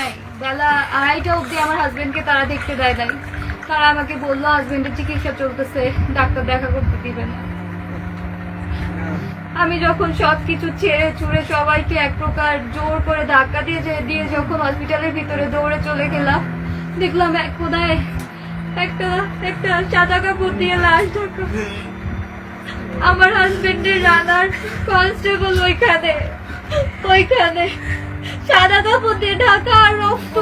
নাই। বেলা আড়াইটা আমার তারা দেখতে দেয় নাই। তারা আমাকে বলল চিকিৎসা চলতেছে, ডাক্তার দেখা করতে দিবে না। আমি যখন সবকিছু ছেড়ে চুড়ে সবাইকে এক প্রকার জোর করে ধাক্কা দিয়ে দিয়ে যখন হসপিটালের ভিতরে দৌড়ে চলে গেলাম, দেখলাম এক কোদায় একটা একটা সাদা কাপড় দিয়ে লাশ ঢাকা। আমার হাজবেন্ডের রানার কনস্টেবল ওইখানে ওইখানে। সাদা কাপড় দিয়ে ঢাকা আর রক্ত।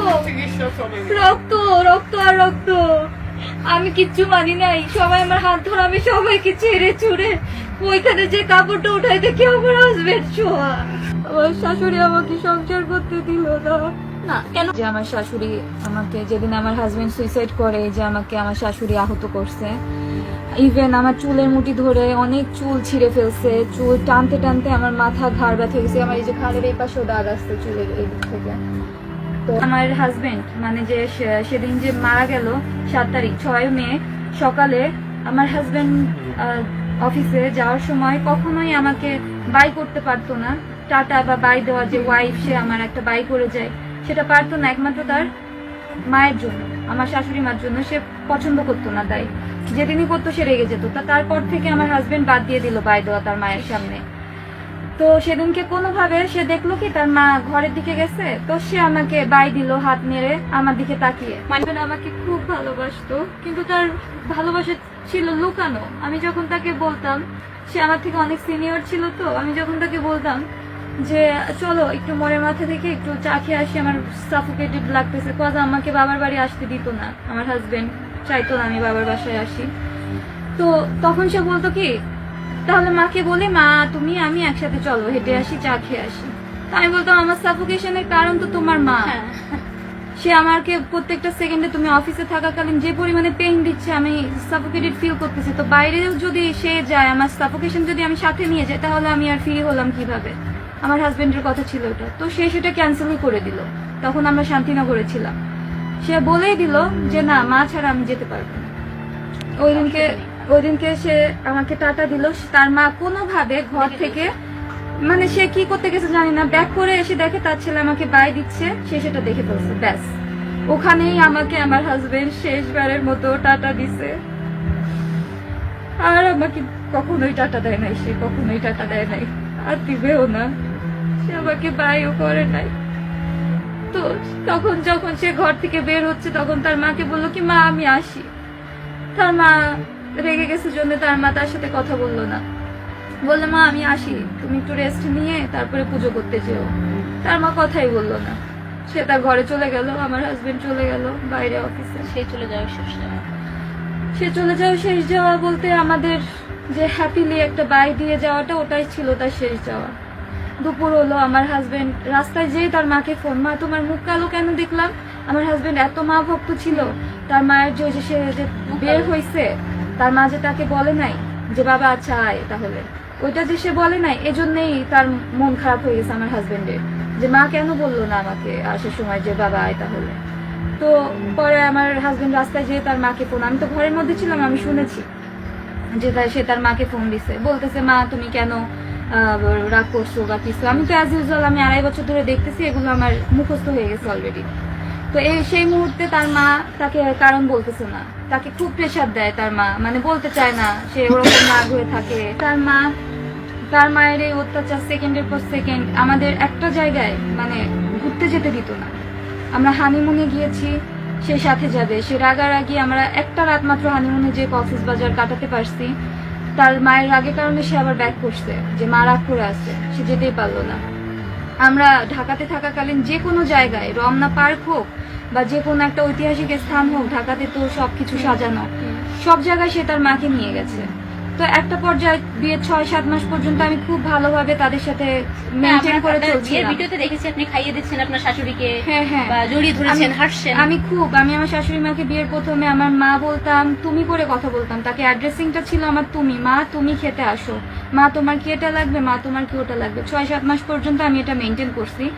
রক্ত রক্ত আর রক্ত। আমি কিচ্ছু মানি নাই। সবাই আমার হাত ধরে আমি সবাইকে ছেড়ে ছুড়ে ওইখানে যে কাপড়টা উঠাই দেখি আমার হাজবেন্ড শোয়া। আমার শাশুড়ি আমাকে সংসার করতে দিল না। না কেন? যে আমার শাশুড়ি আমাকে যেদিন আমার হাজবেন্ড সুইসাইড করে যে আমাকে আমার শাশুড়ি আহত করছে ইভেন আমার চুলের মুঠি ধরে অনেক চুল ছিঁড়ে ফেলছে। চুল টানতে টানতে আমার মাথা ঘাড় ব্যথা গেছে। আমার এই যে ঘাড়ের এই পাশেও দাগ আসছে চুলের এই দিক থেকে। তো আমার হাজবেন্ড মানে যে সেদিন যে মারা গেল, সাত তারিখ, ছয় মে, সকালে আমার হাজবেন্ড অফিসে যাওয়ার সময় কখনোই আমাকে বাই করতে পারতো না। টাটা বা বাই দেওয়া যে ওয়াইফ সে আমার একটা বাই করে যায়, সেটা পারতো না। একমাত্র তার মায়ের জন্য, আমার শাশুড়ি মার জন্য সে পছন্দ করতো না তাই। যেদিনই করতো সে রেগে যেত। তা তারপর থেকে আমার হাজবেন্ড বাদ দিয়ে দিল বাই দেওয়া তার মায়ের সামনে। তো সেদিনকে কোনোভাবে সে দেখল কি তার মা ঘরের দিকে গেছে, তো সে আমাকে বাই দিল হাত নেড়ে আমার দিকে তাকিয়ে। মানে আমাকে খুব ভালোবাসতো, কিন্তু তার ভালোবাসা ছিল লুকানো। আমি যখন তাকে বলতাম, সে আমার থেকে অনেক সিনিয়র ছিল তো, আমি যখন তাকে বলতাম যে চলো একটু মনের মাথা থেকে একটু চা খেয়ে আসি আমার সাফোকেটেড লাগতেছে। কজ আমাকে বাবার বাড়ি আসতে দিত না আমার হাজবেন্ড চাইতো না আমি বাবার বাসায় আসি। তো তখন সে বলতো কি তাহলে মাকে বলে মা তুমি আমি একসাথে চলো হেঁটে আসি চা খেয়ে আসি। তো আমি বলতাম আমার সাফোকেশনের কারণ তো তোমার মা। সে আমাকে প্রত্যেকটা সেকেন্ডে তুমি অফিসে থাকাকালীন যে পরিমাণে পেইন দিচ্ছে আমি সাফোকেটেড ফিল করতেছি। তো বাইরেও যদি সে যায় আমার সাফোকেশন যদি আমি সাথে নিয়ে যাই তাহলে আমি আর ফ্রি হলাম কীভাবে? আমার হাজবেন্ডের কথা ছিল ওটা তো সে সেটা ক্যান্সেলই করে দিল। তখন আমরা শান্তিনগরে ছিলাম। সে বলেই দিল যে, না, মা ছাড়া আমি যেতে পারব না। ওই দিনকে ওই দিনকে সে আমাকে টাটা দিল। তার মা কোনোভাবে ঘর থেকে মানে সে কি করতে গেছে জানি না, ব্যাক করে এসে দেখে তার ছেলে আমাকে বাই দিচ্ছে। সে সেটা দেখে ফেলছে, ব্যাস। ওখানেই আমাকে আমার হাজবেন্ড শেষবারের মতো টাটা দিছে। আর আমাকে কখনোই টাটা দেয় নাই, সে কখনোই টাটা দেয় নাই। আর দিবেও না। সে আমাকে বাইও করে নাই। তো তখন যখন সে ঘর থেকে বের হচ্ছে তখন তার মাকে বলল কি মা আমি আসি। তার মা রেগে গেছে জন্য তার মা তার সাথে কথা বলল না। বলল মা আমি আসি। তুমি একটু রেস্ট নিয়ে তারপরে পুজো করতে যেও। তার মা কথাই বলল না। সে তার ঘরে চলে গেল আমার হাজবেন্ড চলে গেল বাইরে অফিসে সেই চলে যাওয়া শেষ যাওয়া। সে চলে যাওয়া শেষ যাওয়া বলতে আমাদের যে হ্যাপিলি একটা বাই দিয়ে যাওয়াটা ওটাই ছিল তার শেষ যাওয়া। দুপুর হলো আমার হাজবেন্ড রাস্তায় যেয়ে তার মাকে ফোন মা, তোমার মুখ কালো কেন দেখলাম? আমার হাজবেন্ড এত মা ভক্ত ছিল। তার মায়ের যে সে যে বের হয়েছে তার মা যে তাকে বলে নাই যে, বাবা আচ্ছা আয় তাহলে। ওইটা যে সে বলে নাই, এজন্যই তার মন খারাপ হয়ে গেছে আমার হাজবেন্ডের যে মা কেন বলল না আমাকে আসার সময় যে, বাবা, আয় তাহলে? তো পরে আমার হাজবেন্ড রাস্তায় যেয়ে তার মাকে ফোন আমি তো ঘরের মধ্যে ছিলাম, আমি শুনেছি যে সে তার মাকে ফোন দিছে। বলতেছে, মা, তুমি কেন রাগ করছ বা কিছু। আমি তো অ্যাজ ইউজুয়াল আমি আড়াই বছর ধরে দেখতেছি, এগুলো আমার মুখস্থ হয়ে গেছে অলরেডি তো এই, সেই মুহূর্তে তার মা তাকে কারণ বলতেছে না। তাকে খুব প্রেশার দেয় তার মা। মানে বলতে চায় না সে ওরকম রাগ হয়ে থাকে। তার মা, তার মায়ের এই অত্যাচার সেকেন্ডের পর সেকেন্ড আমাদের একটা জায়গায় মানে ঘুরতে যেতে দিত না। আমরা হানিমুনে গিয়েছি, সে সাথে যাবে। সে রাগারাগি, আমরা একটা রাত মাত্র হানিমুনে যে অফিস বাজার কাটাতে পারছি তার মায়ের রাগের কারণে সে আবার ব্যাক করছে যে মা রাগ করে আছে সে যেতেই পারল না। আমরা ঢাকাতে থাকাকালীন যে কোনো জায়গায় রমনা পার্ক হোক বা যে কোনো একটা ঐতিহাসিক স্থান হোক ঢাকাতে তো সবকিছু সাজানো। সব জায়গায় সে তার মাকে নিয়ে গেছে। তো একটা পর্যায়ে বিয়ে ছয় সাত মাস পর্যন্ত আমি খুব ভালোভাবে তাদের সাথে মেনটেন করে চলছিলাম। ভিডিওতে দেখেছি আপনি খাইয়ে দিচ্ছেন আপনার শাশুড়িকে হ্যাঁ হ্যাঁ। বা জড়িয়ে ধরেছেন আমি- হাসছেন। আমি খুব আমি আমার শাশুড়ি মাকে বিয়ের প্রথমে আমার মা বলতাম তুমি করে কথা বলতাম। তাকে অ্যাড্রেসিংটা ছিল আমার তুমি মা তুমি খেতে আসো। মা তোমার কি এটা লাগবে? মা তোমার কি ওটা লাগবে? ছয় সাত মাস পর্যন্ত আমি এটা মেনটেন করছি।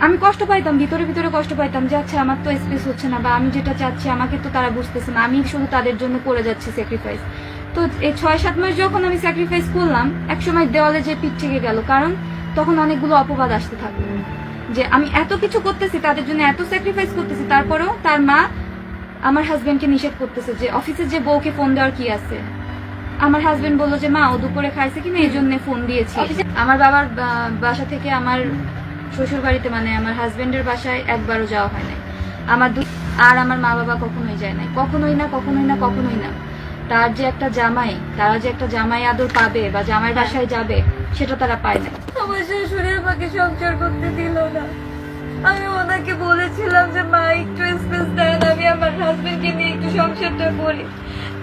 আমি কষ্ট পাইতাম ভিতরে ভিতরে কষ্ট পাইতাম যে আচ্ছা আমার তো স্পেস হচ্ছে না বা আমি যেটা চাচ্ছি আমাকে তো তারা বুঝতেছে না। আমি শুধু তাদের জন্য করে যাচ্ছি স্যাক্রিফাইস তো এই ছয় সাত মাস যখন আমি স্যাক্রিফাইস করলাম একসময় দেওয়ালে যে পিঠ থেকে গেল কারণ তখন অনেকগুলো অপবাদ আসতে থাকল। যে আমি এত কিছু করতেছি তাদের জন্য এত স্যাক্রিফাইস করতেছি তারপরেও তার মা আমার হাজবেন্ডকে নিষেধ করতেছে যে অফিসে যে বউকে ফোন দেওয়ার কি আছে? আমার হাজবেন্ড বলল যে মা ও দুপুরে খাইছে কিনা এই জন্য ফোন দিয়েছি। আমার বাবার বাসা থেকে আমার শ্বশুর বাড়িতে মানে আমার হাজবেন্ডের বাসায় একবারও যাওয়া হয় নাই। আমার আর আমার মা বাবা কখনোই যায় নাই। কখনোই না কখনোই না কখনোই না। তার যে একটা জামাই, তারা যে একটা জামাই আদর পাবে বা জামাই বাসায় যাবে, সেটা তারা পায় না। আমার শাশুড়ি আমাকে সংসার করতে দিল না। আমি ওনাকে বলেছিলাম যে, মা, একটু স্পেস দেন, আমি আমার হাজবেন্ডকে নিয়ে একটু সংসারটা করি।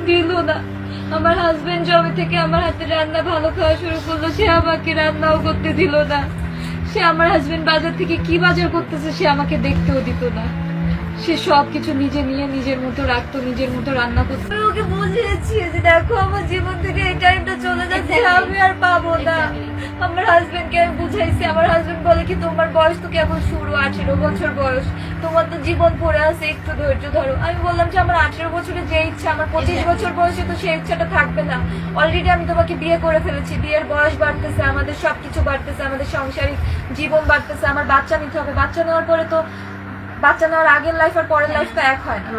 দিল না। আমার হাজবেন্ড জবে থেকে আমার হাতে রান্না ভালো খাওয়া শুরু করল, সে আমাকে রান্নাও করতে দিল না। সে আমার হাজবেন্ড বাজার থেকে কি বাজার করতেছে, সে আমাকে দেখতেও দিত না। সে সব কিছু নিজে নিয়ে নিজের মতো রাখতো নিজের মতো রান্না করতো। ওকে বুঝিয়েছি যে দেখো আমার জীবন থেকে এই টাইমটা চলে যাচ্ছে আমি আর পাবো না। আমার হাজবেন্ডকে আমি বুঝাইছি আমার হাজবেন্ড বলে কি তোমার বয়স তো কেবল শুরু আঠেরো বছর বয়স? তোমার তো জীবন পড়ে আছে একটু ধৈর্য ধরো। আমি বললাম যে আমার আঠেরো বছরে যে ইচ্ছা আমার পঁচিশ বছর বয়সে তো সেই ইচ্ছাটা থাকবে না। অলরেডি আমি তোমাকে বিয়ে করে ফেলেছি বিয়ের বয়স বাড়তেছে আমাদের সবকিছু বাড়তেছে আমাদের সাংসারিক জীবন বাড়তেছে আমার বাচ্চা নিতে হবে। বাচ্চা নেওয়ার পরে তো বাচ্চা নেওয়ার আগের লাইফ আর পরের লাইফ তো এক হয় না।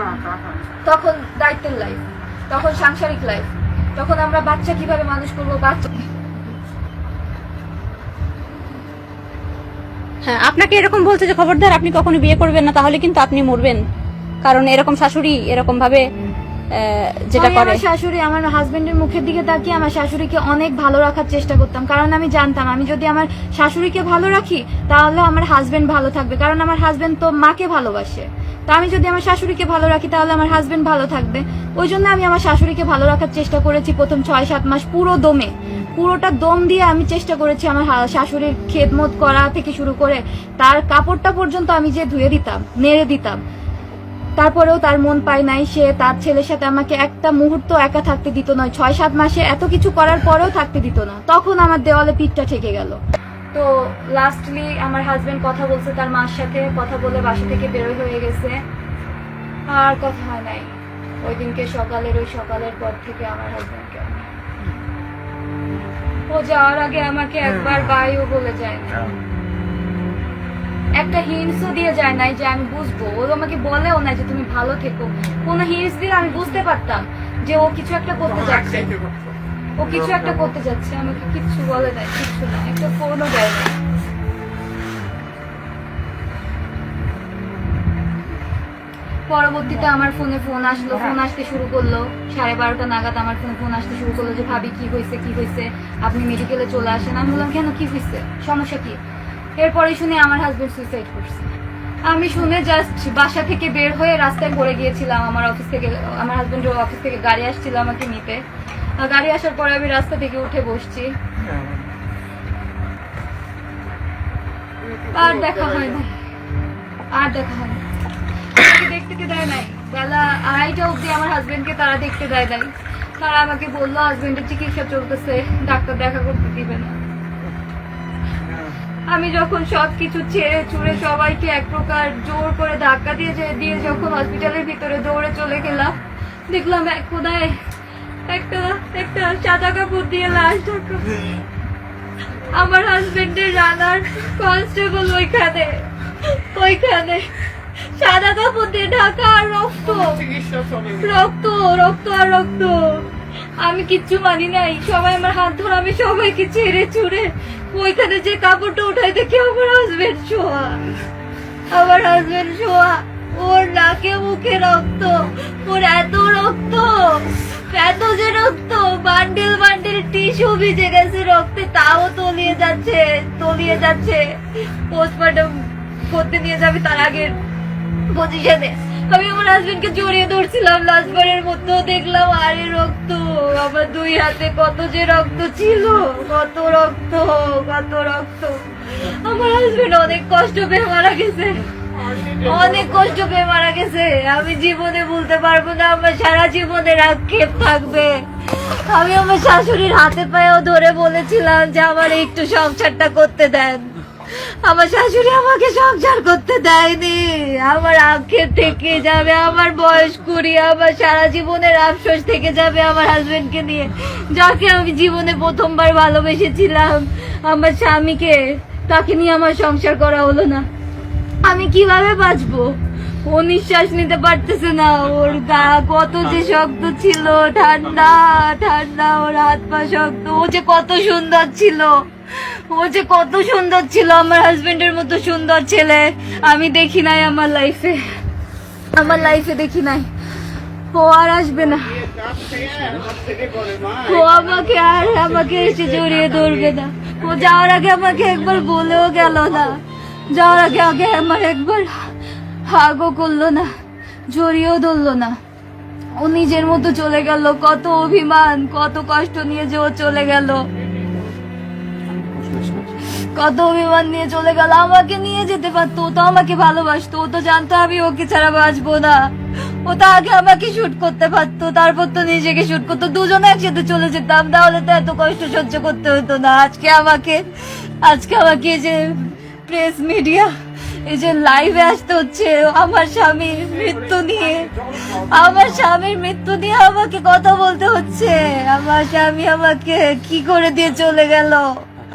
তখন দায়িত্বের লাইফ তখন সাংসারিক লাইফ তখন আমরা বাচ্চা কীভাবে মানুষ করব বাচ্চা হ্যাঁ আপনাকে এরকম বলছে যে খবরদার আপনি কখনো বিয়ে করবেন না তাহলে কিন্তু আপনি মরবেন। কারণ এরকম শাশুড়ি এরকম ভাবে যেটা করে আমার শাশুড়ি আমার হাজবেন্ডের মুখের দিকে তাকিয়ে আমার শাশুড়িকে অনেক ভালো রাখার চেষ্টা করতাম। কারণ আমি জানতাম আমি যদি আমার শাশুড়িকে ভালো রাখি তাহলে আমার হাজবেন্ড ভালো থাকবে। কারণ আমার হাজবেন্ড তো মাকে ভালোবাসে। তা আমি যদি আমার শাশুড়িকে ভালো রাখি তাহলে আমার হাজবেন্ড ভালো থাকবে। ওই জন্য আমি আমার শাশুড়িকে ভালো রাখার চেষ্টা করেছি প্রথম ছয় সাত মাস পুরো দমে। পুরোটা দম দিয়ে আমি চেষ্টা করেছি আমার শাশুড়ির খেদমত করা থেকে শুরু করে তার কাপড়টা পর্যন্ত আমি যে ধুয়ে দিতাম নেড়ে দিতাম তারপরেও তার মন পায় নাই সে তার ছেলের সাথে আমাকে একটা মুহূর্ত একা থাকতে দিত নয় ছয় সাত মাসে এত কিছু করার পরেও থাকতে দিত না। তখন আমার দেওয়ালে পিঠটা ঠেকে গেল। তো লাস্টলি আমার হাজবেন্ড কথা বলছে তার মার সাথে কথা বলে বাসা থেকে বেরোয় হয়ে গেছে। আর কথা হয় নাই। ওই দিনকে সকালের ওই সকালের পর থেকে আমার হাজবেন্ডকে ও যাওয়ার আগে আমাকে একবার বাইও বলে যায় না একটা হিন্টসও দিয়ে যায় নাই যে আমি বুঝব। ও আমাকে বলেও না যে তুমি ভালো থেকো। কোনো হিন্টস দিলে আমি বুঝতে পারতাম যে ও কিছু একটা করতে যাচ্ছে। ও কিছু একটা করতে যাচ্ছে আমাকে কিচ্ছু বলে নাই কিচ্ছু না একটা ফোনও দেয় না পরবর্তীতে আমার ফোনে ফোন আসলো ফোন আসতে শুরু করল। সাড়ে বারোটা নাগাদ আমার ফোনে ফোন আসতে শুরু করল যে ভাবি কি হয়েছে কি হয়েছে? আপনি মেডিকেলে চলে আসেন। আমি বললাম কেন কি হয়েছে? সমস্যা কি? এরপরে শুনে আমার হাজবেন্ড সুইসাইড করছে। আমি শুনে জাস্ট বাসা থেকে বের হয়ে রাস্তায় পড়ে গিয়েছিলাম, আমার অফিস থেকে, আমার হাজবেন্ডের অফিস থেকে গাড়ি আসছিল আমাকে নিতে। গাড়ি আসার পরে আমি রাস্তা থেকে উঠে বসছি। আর দেখা হয় না আর দেখা হয় না দেখতে দেয় নাই। বেলা আড়াইটা অবধি আমার হাজবেন্ডকে তারা দেখতে দেয় নাই। তারা আমাকে বলল হাজবেন্ডের চিকিৎসা চলতেছে। ডাক্তার দেখা করতে দিবে না। আমি যখন সব কিছু ছেড়ে ছুড়ে সবাইকে এক প্রকার জোর করে ধাক্কা দিয়ে দিয়ে যখন হসপিটালের ভিতরে দৌড়ে চলে গেলাম, দেখলাম এক কোনায় একটা একটা সাদা কাপড় দিয়ে লাশ ঢাকা। আমার হাজবেন্ডের রানার কনস্টেবল ওইখানে। ওইখানে সাদা কাপড় দিয়ে ঢাকা আর রক্ত। রক্ত রক্ত আর রক্ত। আমি কিচ্ছু মানি নাই। সবাই আমার হাত ধরে আমি সবাইকে ছেড়ে ছুড়ে ওইখানে যে কাপড়টা উঠাই দেখি আমার হাজবেন্ড শোয়া। আমার হাজবেন্ড শোয়া। ওর নাকে মুখে রক্ত। ওর এত রক্ত। এত যে রক্ত। বান্ডেল বান্ডেল টিস্যু ভিজে গেছে রক্তে। তাও তলিয়ে যাচ্ছে তলিয়ে যাচ্ছে। পোস্টমর্টম করতে নিয়ে যাবে তার আগের পজিশনে আমি আমার হাজবেন্ডকে জড়িয়ে ধরছিলাম লাস্টবারের মধ্যেও দেখলাম, আরে রক্ত, আমার দুই হাতে কত যে রক্ত ছিল, কত রক্ত কত রক্ত। আমার হাজবেন্ড অনেক কষ্ট পেয়ে মারা গেছে। অনেক কষ্ট পেয়ে মারা গেছে। আমি জীবনে বলতে পারব না, আমার সারা জীবনের আক্ষেপ থাকবে। আমি আমার শাশুড়ির হাতে পায়েও ধরে বলেছিলাম যে, আমার একটু সংসারটা করতে দেন। আমার শাশুড়ি আমাকে সংসার করতে দেয়নি। আমার আক্ষেপ থেকে যাবে, আমার বয়স কুড়ি, আমার সারা জীবনের আফসোস থেকে যাবে আমার হাজবেন্ডকে নিয়ে। যাকে আমি জীবনে প্রথমবার ভালোবেসেছিলাম, আমার স্বামীকে, তাকে নিয়ে আমার সংসার করা হলো না। আমি কীভাবে বাঁচবো? ও নিঃশ্বাস নিতে পারতেছে না, ওর গা কত যে শক্ত ছিল, ঠান্ডা ঠান্ডা, ওর হাত পা শক্ত, ও যে কত সুন্দর ছিল। ও যে কত সুন্দর ছিল, আমার হাজবেন্ডের মতো সুন্দর ছেলে। আমি দেখি নাই আমার লাইফে আমার লাইফে দেখি নাই। ও আর আসবে না। ও আমাকে আর আমাকে এসে জড়িয়ে ধরবে না। ও যাওয়ার আগে আমাকে একবার বলেও গেল না। যাওয়ার আগে আগে আমার একবার হাগও করল না, জড়িয়েও ধরলো না। ও নিজের মতো চলে গেল। কত অভিমান, কত কষ্ট নিয়ে যে ও চলে গেল। কত অভিমান নিয়ে চলে গেল, আমাকে নিয়ে যেতে পারতো তো আমাকে ভালোবাসতো তো জানতো আমি ওকে ছাড়া বাঁচবো না। ও তো আগে আমাকে শুট করতে পারতো, তারপর তো নিজেকে শুট করতো, দুজনে একসাথে চলে যেতাম, তাহলে তো এত কষ্ট সহ্য করতে হতো না। আজকে আমাকে আজকে আমাকে যে প্রেস মিডিয়া এই যে লাইভে আসতে হচ্ছে, আমার স্বামীর মৃত্যু নিয়ে, আমার স্বামীর মৃত্যু নিয়ে আমাকে কথা বলতে হচ্ছে। আমার স্বামী আমাকে কি করে দিয়ে চলে গেল?